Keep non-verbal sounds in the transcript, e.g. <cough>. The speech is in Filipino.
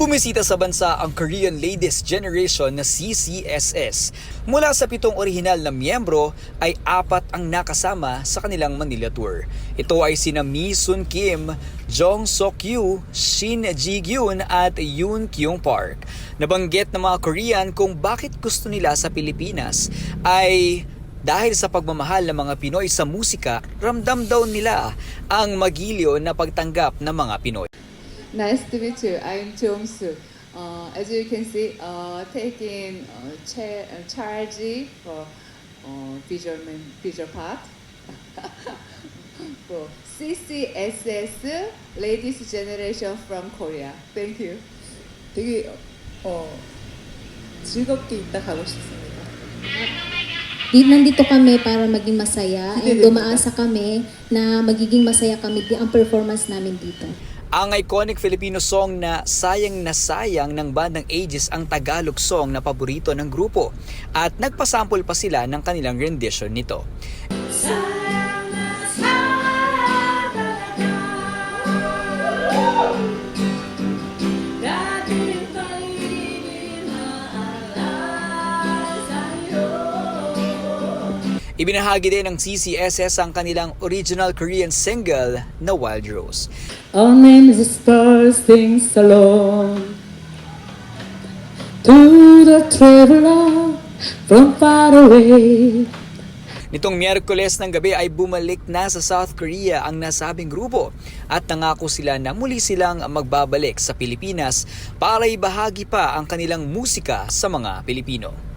Bumisita sa bansa ang Korean Ladies Generation na CCSS. Mula sa pitong orihinal na miyembro ay apat ang nakasama sa kanilang Manila tour. Ito ay sina Mi Sun Kim, Jong Sok Yu, Shin Ji Gyun at Yoon Kyung Park. Nabanggit ng mga Korean kung bakit gusto nila sa Pilipinas ay dahil sa pagmamahal ng mga Pinoy sa musika, ramdam daw nila ang magiliw na pagtanggap ng mga Pinoy. Nice to meet you. I'm Jong-soo. Uh, as you can see, uh, taking uh, cha- uh, charge for uh, visual, man- visual part. <laughs> for CCSS, Ladies Generation from Korea. Thank you. 되게 어, 즐겁게 있다 가고 싶습니다. Di, nandito kami para maging masaya and umaasa kami na magiging masaya kami di ang performance namin dito. Ang iconic Filipino song na Sayang na Sayang ng bandang Aegis ang Tagalog song na paborito ng grupo at nagpasample pa sila ng kanilang rendition nito. Ibinahagi din ng CCSS ang kanilang original Korean single na Wild Rose. Our name is stars things alone To the traveler from far away Nitong Miyerkules ng gabi ay bumalik na sa South Korea ang nasabing grupo at nangako sila na muli silang magbabalik sa Pilipinas para ibahagi pa ang kanilang musika sa mga Pilipino.